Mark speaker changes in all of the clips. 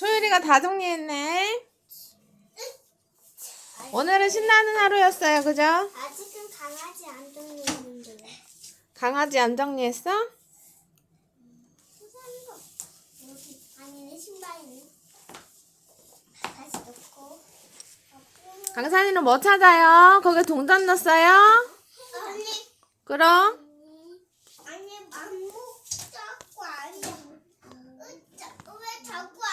Speaker 1: 하율이가 다 정리했네. 오늘은 신나는 하루였어요, 그죠?
Speaker 2: 아직은 강아지 안 정리했는데요.
Speaker 1: 강아지 안 정리했어?
Speaker 2: 수산도 여기 아니네 신발이네. 다시 넣고.
Speaker 1: 강산이는 뭐 찾아요? 거기에 동전 넣었어요?
Speaker 2: 언니.
Speaker 1: 그럼?
Speaker 2: 아니 안목 자꾸 안 나. 으짜, 왜 자꾸 아,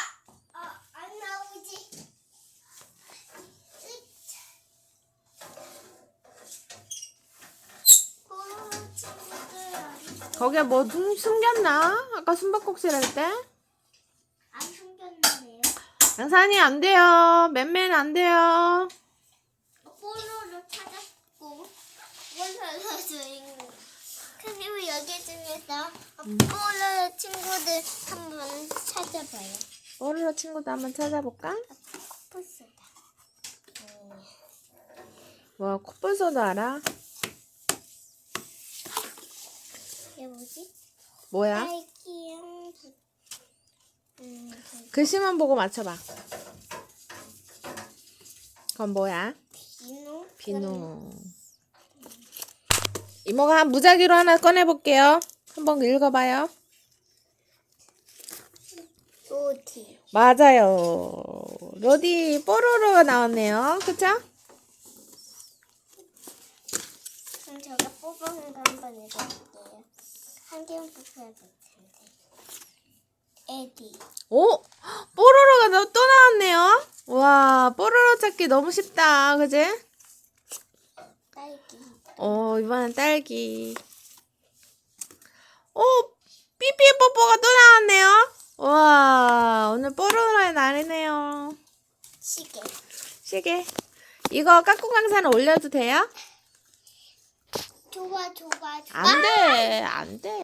Speaker 2: 아, 안 나오지? 으짜. 어, 친구들
Speaker 1: 거기에 뭐 숨- 숨겼나? 아까 숨바꼭질 할 때?
Speaker 2: 안 숨겼는데요.
Speaker 1: 강산이 안 돼요. 맨맨 안 돼요.
Speaker 2: 뽀로로 찾았고 뽀로로 주인공. 그리고 여기 중에서 뽀로로 친구들 한번 찾아봐요.
Speaker 1: 뽀로로 친구도 한번 찾아볼까?
Speaker 2: 코뿔소다.
Speaker 1: 와, 코뿔소도 알아?
Speaker 2: 이게 뭐지?
Speaker 1: 뭐야?
Speaker 2: 딸기향 부... 음,
Speaker 1: 글씨만 보고 맞춰봐. 그건 뭐야?
Speaker 2: 비누?
Speaker 1: 비누. 이모가 한 무작위로 하나 꺼내볼게요. 한번 읽어봐요.
Speaker 2: 로디.
Speaker 1: 맞아요. 로디 뽀로로가 나왔네요. 그쵸?
Speaker 2: 그럼 제가 뽑아낸 거 한번 읽어볼게요. 한 개만 뽑아야 될 텐데. 에디.
Speaker 1: 오! 뽀로로가 너- 또 나왔네요. 와, 뽀로로 찾기 너무 쉽다. 그지?
Speaker 2: 딸기.
Speaker 1: 어, 이번엔 딸기. 오! 삐삐 뽀뽀가 또 나왔네요. 와, 오늘 뽀로로의 날이네요.
Speaker 2: 시계.
Speaker 1: 시계. 이거 까꿍 강사는 올려도 돼요?
Speaker 2: 좋아 좋아 좋아.
Speaker 1: 안 돼, 안 돼.